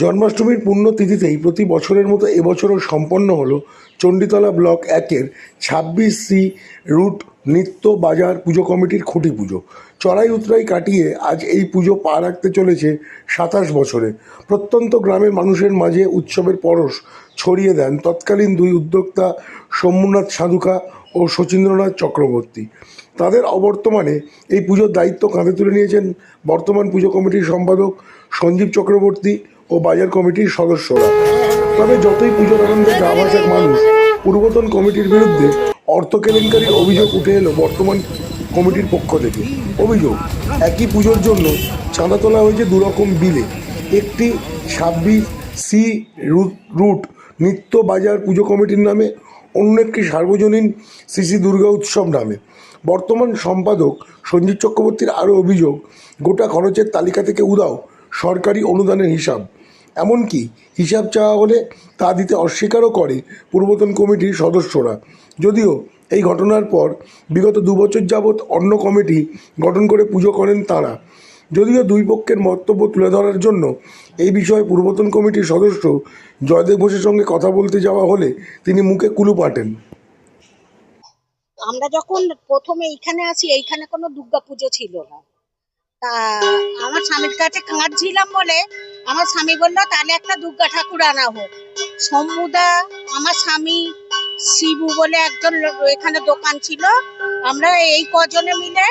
জন্মাষ্টমীর পুণ্যতিথিতেই প্রতি বছরের মতো এবছরও সম্পন্ন হল চণ্ডীতলা ব্লক একের ছাব্বিশ সি রুট নিত্য বাজার পুজো কমিটির খুঁটি পুজো। চড়াই উতরাই কাটিয়ে আজ এই পুজো পা রাখতে চলেছে সাতাশ বছরে। প্রত্যন্ত গ্রামের মানুষের মাঝে উৎসবের পরশ ছড়িয়ে দেন তৎকালীন দুই উদ্যোক্তা সোমনাথ সাধুকা ও শচীন্দ্রনাথ চক্রবর্তী। তাদের অবর্তমানে এই পুজোর দায়িত্ব কাঁধে তুলে নিয়েছেন বর্তমান পুজো কমিটির সম্পাদক সঞ্জীব চক্রবর্তী ও বাজার কমিটির সদস্যরা। তবে যতই পুজোর আনন্দে গা মানুষ, পূর্বতন কমিটির বিরুদ্ধে অর্থ কেলেঙ্কারির অভিযোগ উঠে এলো বর্তমান কমিটির পক্ষ থেকে। অভিযোগ, একই পুজোর জন্য চাঁদা তোলা হয়েছে দুরকম বিলে। একটি ছাব্বিশ সি রুট রুট নিত্য বাজার পুজো কমিটির নামে, অন্য একটি সার্বজনীন শ্রী দুর্গা উৎসব নামে। বর্তমান সম্পাদক সঞ্জীব চক্রবর্তীর আরও অভিযোগ, গোটা খরচের তালিকা থেকে উদাও সরকারি অনুদানের হিসাব। এমনকি হিসাব চাওয়া হলে তা দিতে অস্বীকারও করে পূর্বতন কমিটির সদস্যরা। যদিও এই ঘটনার পর বিগত দুবছর যাবৎ অন্য কমিটি গঠন করে পুজো করেন তারা। যদিও দুই পক্ষের বক্তব্য তুলে ধরার জন্য এই বিষয়ে পূর্বতন কমিটির সদস্য জয়দেব ঘোষের সঙ্গে কথা বলতে যাওয়া হলে তিনি মুখে কুলু পাটেন। আমরা যখন প্রথমে এইখানে আসি, এইখানে কোনো দুর্গা পুজো ছিল না। তা আমার স্বামীর কাছে কাঁদছিলাম বলে আমার স্বামী বলল, তাহলে একটা দুর্গা ঠাকুর আনা হোক। সমুদা আমার স্বামী শিবু বলে একজন এখানে দোকান ছিল। আমরা এই কজনে মিলে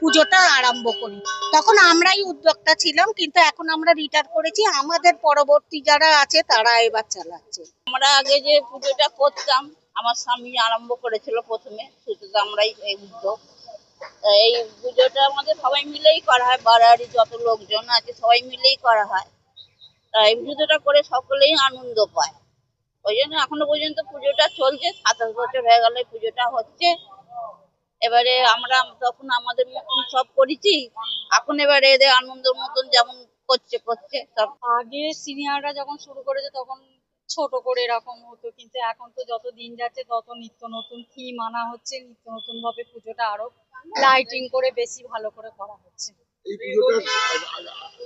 পুজোটা আরম্ভ করি। তখন আমরাই উদ্যোক্তা ছিলাম, কিন্তু এখন আমরা রিটায়ার করেছি। আমাদের পরবর্তী যারা আছে, তারা এবার চালাচ্ছে। আমরা আগে যে পুজোটা করতাম, আমার স্বামী আরম্ভ করেছিল প্রথমে, সেটা আমরাই এই উদ্যোগ। এই পুজোটা আমাদের সবাই মিলেই করা হয়, বাড়াবাড়ি যত লোকজন আছে, সবাই মিলেই করা হয়। এই পুজোটা করে সকলেই আনন্দ পায়। ওই জন্য এখনও পর্যন্ত পুজোটা চলছে, সাতাশ বছর হয়ে গেলে পুজোটা হচ্ছে। এবারে আমরা তখন আমাদের মতন সব করেছি, এখন এবারে এদের আনন্দের মতন যেমন করছে করছে, সব। আগে সিনিয়ররা যখন শুরু করেছে, তখন ছোট করে এরকম হতো, কিন্তু এখন তো যত দিন যাচ্ছে, তত নিত্য নতুন থিম আনা হচ্ছে, নিত্য নতুন ভাবে পুজোটা আরও লাইটিং করে বেশি ভালো করে করা হচ্ছে। এই পুজোটা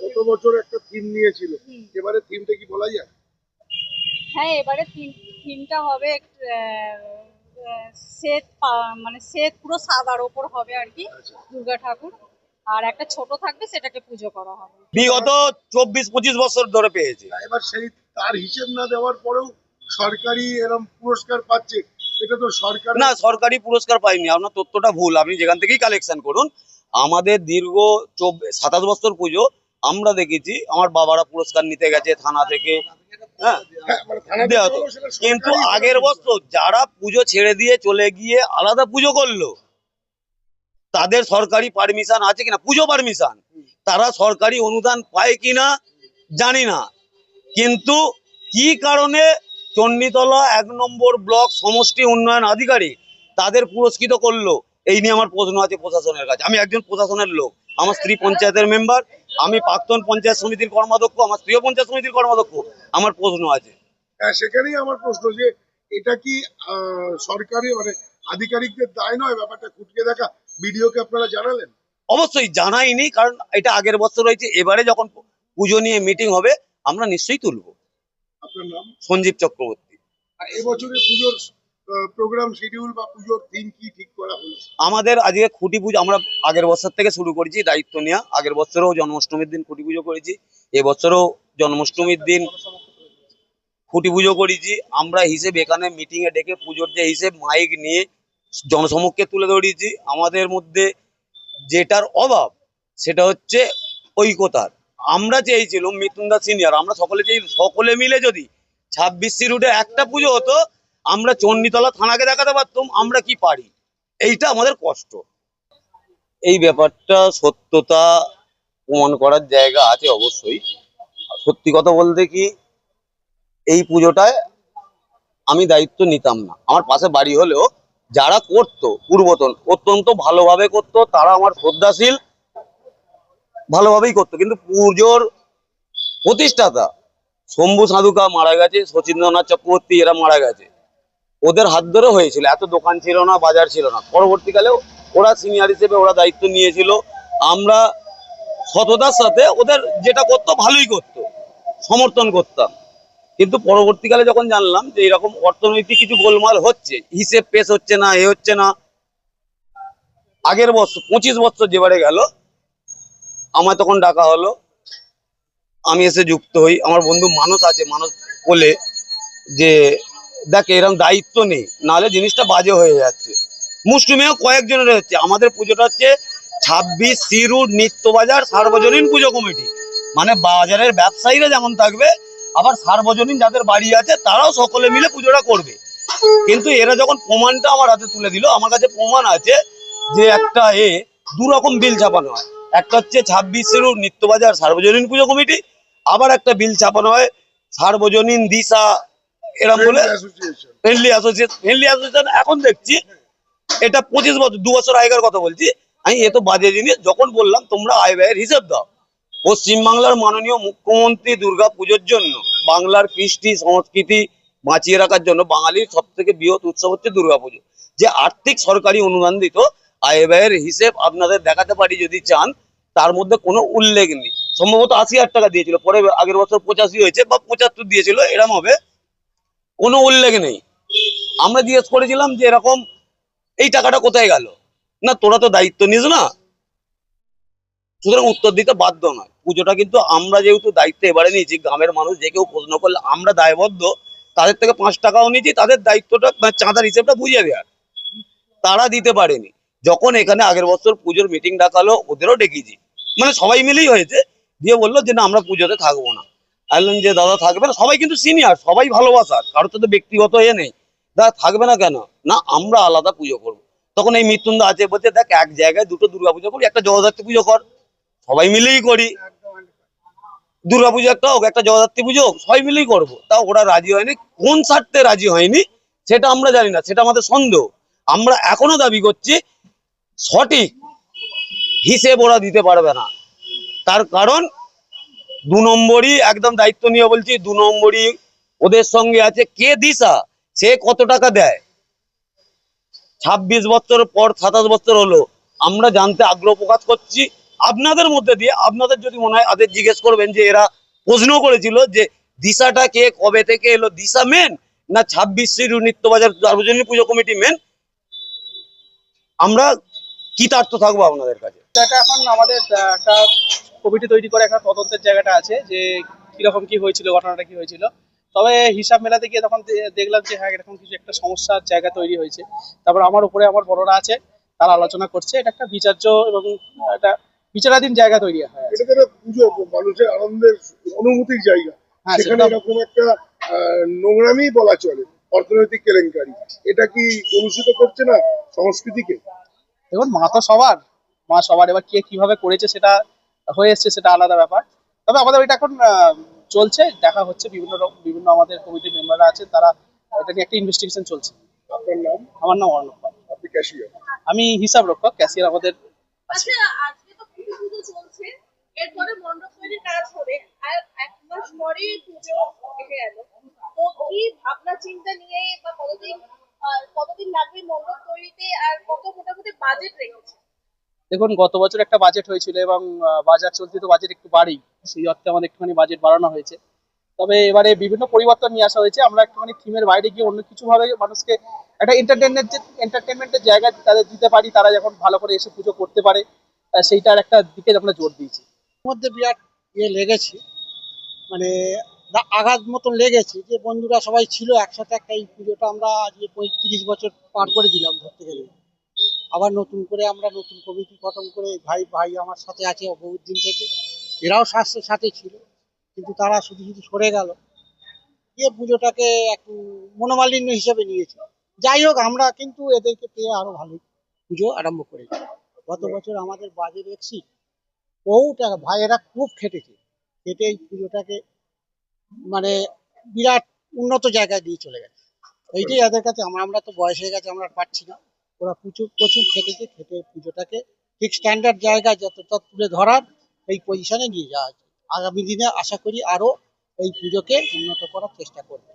গত বছর একটা থিম নিয়েছিল। এবারে থিমটা কি বলা যায়? হ্যাঁ এবারে থিমটা হবে শ্বেত মানে শ্বেত পুরো সাদার ওপর হবে আর কি দুর্গা ঠাকুর। আর একটা ছোট থাকবে সেটাকে পুজো করা হবে। বিগত চব্বিশ পঁচিশ বছর ধরে পেয়েছে। এবার সেই তার হিসেব না দেওয়ার পরেও সরকারি এরকম পুরস্কার পাচ্ছে এটা তো সরকার না সরকারি পুরস্কার পাইনি আপনার তথ্যটা ভুল। আপনি যেখান থেকেই কালেকশন করুন আমাদের দীর্ঘ চব্বিশ সাতাশ বছর পুজো আমরা দেখেছি। আমার বাবারা পুরস্কার নিতে গেছে থানা থেকে। হ্যাঁ? হ্যাঁ, মানে কিন্তু আগের বছর যারা পুজো ছেড়ে দিয়ে চলে গিয়ে আলাদা পুজো করল তাদের সরকারি পারমিশন আছে কিনা? পুজো পারমিশন। তারা সরকারি অনুদান পায় কিনা জানি না। কিন্তু কি কারণে চণ্ডীতলা এক নম্বর ব্লক সমষ্টি উন্নয়ন আধিকারিক তাদের পুরস্কৃত করল? এই নিয়ে আমার প্রশ্ন আছে প্রশাসনের কাছে। আমি একজন প্রশাসনের লোক। আমার স্ত্রী পঞ্চায়েতের মেম্বার আমি প্রাক্তন পঞ্চায়েত সমিতির কর্মাধ্যক্ষ আমার স্ত্রীও পঞ্চায়েত সমিতির কর্মাধ্যক্ষ আমার প্রশ্ন আছে। হ্যাঁ সেখানেই আমার প্রশ্ন যে এটা কি সরকারি মানে আধিকারিকদের দায় নয়? ব্যাপারটা খুঁটিয়ে দেখা বিডিওকে আপনারা জানালেন? অবশ্যই জানাইনি কারণ এটা আগের বছর রয়েছে এবারে যখন পুজো নিয়ে মিটিং হবে আমরা নিশ্চয়ই তুলবো। আপনার নাম? সঞ্জীব চক্রবর্তী। আর এবছরের পুজোর প্রোগ্রাম শিডিউল বা পুজোর থিম কি ঠিক করা আমাদের আজকে খুঁটি পুজো আমরা আগের বছর থেকে শুরু করেছি, দায়িত্ব নেওয়া। আগের বছরও জন্মাষ্টমীর দিন খুঁটি পুজো করেছি, এবছরও জন্মাষ্টমীর দিন খুঁটি পুজো করেছি। আমরা হিসেব এখানে মিটিং এ ডেকে পুজোর যে হিসেব মাইক নিয়ে জনসমক্ষে তুলে ধরিয়েছি আমাদের মধ্যে যেটার অভাব, সেটা হচ্ছে ঐকতার আমরা চেয়েছিলাম মিথুনদা সিনিয়র আমরা সকলে চেয়ে সকলে মিলে যদি ছাব্বিশ রুটে একটা পুজো হতো আমরা চণ্ডীতলা থানাকে দেখাতে পারতাম, আমরা কি পারি? এইটা আমাদের কষ্ট। এই ব্যাপারটা সত্যতা প্রমাণ করার জায়গা আছে অবশ্যই। সত্যি কথা বলতে কি, এই পুজোটায় আমি দায়িত্ব নিতাম না। আমার পাশে বাড়ি হলেও যারা করতো, পূর্বতন, অত্যন্ত ভালোভাবে করতো, তারা আমার শ্রদ্ধাশীল, ভালোভাবেই করতো। কিন্তু পুজোর প্রতিষ্ঠাতা শম্ভু সাধুকা মারা গেছে, শচীন্দ্রনাথ চক্রবর্তী এরা মারা গেছে। ওদের হাত ধরে হয়েছিল, এত দোকান ছিল না, বাজার ছিল না। পরবর্তীকালে ওরা সিনিয়র হিসেবে ওরা দায়িত্ব নিয়েছিল। আমরা সততার সাথে ওদের যেটা করতো, ভালোই করতো, সমর্থন করতাম। কিন্তু পরবর্তীকালে যখন জানলাম যে এরকম অর্থনৈতিক কিছু গোলমাল হচ্ছে, হিসেব পেশ হচ্ছে না, এ হচ্ছে না, আগের বছর, পঁচিশ বছর যেবারে গেল, আমায় তখন ডাকা হলো। আমি এসে যুক্ত হই। আমার বন্ধু মানুষ আছে মানুষ বলে যে দেখ এরকম দায়িত্ব নেই, নাহলে জিনিসটা বাজে হয়ে যাচ্ছে। মুসলিমেও কয়েকজনের হচ্ছে, আমাদের পুজোটা হচ্ছে ছাব্বিশ সি রুট নিত্য বাজার সার্বজনীন পুজো কমিটি। মানে বাজারের ব্যবসায়ীরা যেমন থাকবে, আবার সার্বজনীন যাদের বাড়ি আছে, তারাও সকলে মিলে পুজোটা করবে। কিন্তু এরা যখন প্রমাণটা আমার হাতে তুলে দিল, আমার কাছে প্রমাণ আছে যে একটা এ দু রকম বিল ছাপানো হয়। একটা হচ্ছে ছাব্বিশ রুট নিত্যবাজার সার্বজনীন পুজো কমিটি, আবার একটা বিল ছাপানো হয় সার্বজনীন দিশা এরম বলে ফ্রেন্ডলি অ্যাসোসিয়েশন ফ্রেন্ডলি অ্যাসোসিয়েশন এখন দেখছি এটা পঁচিশ বছর দু বছর আগের কথা বলছি। আমি এ তো বাজে জিনিস যখন বললাম তোমরা আয় ব্যয়ের হিসেব দাও। পশ্চিমবাংলার মাননীয় মুখ্যমন্ত্রী দুর্গা পুজোর জন্য বাংলার কৃষ্টি সংস্কৃতি বাঁচিয়ে রাখার জন্য বাঙালির সব থেকে বৃহৎ উৎসব হচ্ছে দুর্গাপুজো যে আর্থিক সরকারি অনুদান দিত আয় ব্যয়ের হিসেব আপনাদের দেখাতে পারি যদি চান তার মধ্যে কোনো উল্লেখ নেই। সম্ভবত আশি হাজার টাকা দিয়েছিল পরে আগের বছর পঁচাশি হয়েছে বা পঁচাত্তর দিয়েছিল এরম হবে। কোনো উল্লেখ নেই। আমরা জিজ্ঞেস করেছিলাম যে এরকম এই টাকাটা কোথায় গেল? না, তোরা তো দায়িত্ব নিস না। সুতরাং উত্তর দিতে বাধ্য নয়। পুজোটা কিন্তু আমরা যেহেতু দায়িত্ব এবারে নিয়েছি, গ্রামের মানুষ যে কেউ প্রশ্ন করলে আমরা দায়বদ্ধ, তাদের থেকে পাঁচ টাকাও নিয়েছি, তাদের দায়িত্বটা মানে চাঁদার হিসেবটা বুঝিয়ে দেওয়ার। তারা দিতে পারেনি। যখন এখানে আগের বছর পুজোর মিটিং ডাকালো, ওদেরও ডেকেছি। মানে সবাই মিলেই হয়েছে। দিয়ে বলল যে, না, আমরা পুজোতে থাকব না। বললাম যে দাদা থাকবে না, সবাই কিন্তু সিনিয়র সবাই ভালোবাসার কারোর তো ব্যক্তিগত এ নেই। দাদা থাকবে না কেন? না, আমরা আলাদা পুজো করব। তখন এই মৃত্যুঞ্জ আছে বলছে, দেখ, এক জায়গায় দুটো দুর্গা পুজো করি, একটা জগদ্ধাত্রী পুজো কর। সবাই মিলেই করি। দুর্গা পুজো একটা হোক, একটা জগদ্ধাত্রী পুজো হোক, সবাই মিলেই করব। তা ওরা রাজি হয়নি। কোন স্বার্থে রাজি হয়নি, সেটা আমরা জানি না, সেটা আমাদের সন্দেহ। আমরা এখনও দাবি করছি, সঠিক হিসেব ওরা দিতে পারবে না। তার কারণ দু নম্বরই একদম দায়িত্ব নিয়ে বলছি, দু নম্বরই ওদের সঙ্গে আছে। কে দিশা? সে কত টাকা দেয়? ছাব্বিশ বছর পর সাতাশ বছর হলো, আমরা জানতে আগ্রহ প্রকাশ করছি। আপনাদের মধ্যে দিয়ে, আপনাদের যদি মনে হয়, আদের জিজ্ঞেস করবেন যে এরা প্রশ্ন করেছিল যে দিশাটা কে, কবে থেকে এলো, দিশা মেন না ছাব্বিশ শ্রী নিত্যবাজার সার্বজনীন পুজো কমিটি মেন আমরা কৃতার্থ থাকব আপনাদের কাছে। এটা এখন আমাদের একটা কমিটি তৈরি করে একটা তদন্তের জায়গাটা আছে যে কীরকম কি হয়েছিল ঘটনাটা কি হয়েছিল। তবে হিসাব মেলাতে গিয়ে তখন দেখলাম যে হ্যাঁ এরকম কিছু একটা সমস্যার জায়গা তৈরি হয়েছে। তারপর আমার উপরে আমার বড়রা আছে তারা আলোচনা করছে। এটা একটা বিচার্য এবং একটা বিচারাধীন জায়গা তৈরি হয় এটা তো পুজো মানুষের আনন্দের অনুভূতির জায়গা। হ্যাঁ সেখানে এরকম একটা নোংরামি বলা চলে অর্থনৈতিক কেলেঙ্কারি। এটা কি কলুষিত করছে না সংস্কৃতিকে? দেখুন মা তো সবার। মা সবার এবার কে কীভাবে করেছে সেটা হয়ে এসছে সেটা আলাদা ব্যাপার। তবে আমাদের ওইটা এখন আহ, চলছে দেখা হচ্ছে বিভিন্ন রকম- বিভিন্ন আমাদের কমিটির মেম্বাররা আছে তারা এটা নিয়ে একটা ইনভেস্টিগেশন চলছে। আপনার নাম? আমার নাম অর্ণব পাল। আপনি ক্যাশিয়ার আমি হিসাব রক্ষক ক্যাশিয়ার আমাদের আচ্ছা আজকে তো পুজো চলছে। এরপরে মণ্ডপ তৈরির কাজ হবে। আর এক মাস পরেই পুজো এসে গেল। তো কি ভাবনা চিন্তা নিয়ে বা কতদিন কতদিন লাগবে মণ্ডপ তৈরিতে? আর কত মোটামুটি বাজেট রেখেছে দেখুন, গত বছর একটা বাজেট হয়েছিল এবং বাজার চলতি তো বাজেট একটু বাড়ি সেই অর্থে আমাদের একটুখানি বাজেট বাড়ানো হয়েছে। তবে এবারে বিভিন্ন পরিবর্তন নিয়ে আসা হয়েছে। আমরা একটুখানি থিমের বাইরে গিয়ে অন্য কিছু ভাবে মানুষকে একটা এন্টারটেনমেন্ট যে এন্টারটেনমেন্টের জায়গা তাদের দিতে পারি, তারা যখন ভালো করে এসে পুজো করতে পারে সেইটার একটা দিকে আমরা জোর দিয়েছি। মধ্যে বিরাট ইয়ে লেগেছে মানে আঘাত মতন লেগেছে যে, বন্ধুরা সবাই ছিল একসাথে একটা এই পুজোটা আমরা আজকে পঁয়ত্রিশ বছর পার করে দিলাম ধরতে গেলে। আবার নতুন করে আমরা নতুন কমিটি গঠন করে ভাই ভাই আমার সাথে আছে বহুত দিন থেকে। এরাও স্বাস্থ্যের সাথে ছিল, কিন্তু তারা শুধু শুধু সরে গেল। দিয়ে পুজোটাকে একটু মনোমালিন্য হিসেবে নিয়েছে। যাই হোক, আমরা কিন্তু এদেরকে পেয়ে আরও ভালো পুজো আরম্ভ করেছি। গত বছর আমাদের বাজেট এক্সিট বহু টাকা ভাইয়েরা খুব খেটেছে। খেটে এই পুজোটাকে মানে বিরাট উন্নত জায়গায় দিয়ে চলে গেছে। এইটাই এদের কাছে, আমরা আমরা তো বয়স হয়ে গেছে, আমরা পারছি না। ওরা প্রচুর প্রচুর খেটেছে খেটে পুজোটাকে ঠিক স্ট্যান্ডার্ড জায়গায় যতটা তুলে ধরার এই পজিশনে নিয়ে যাওয়া আগামী দিনে আশা করি আরও এই পুজোকে উন্নত করার চেষ্টা করবে।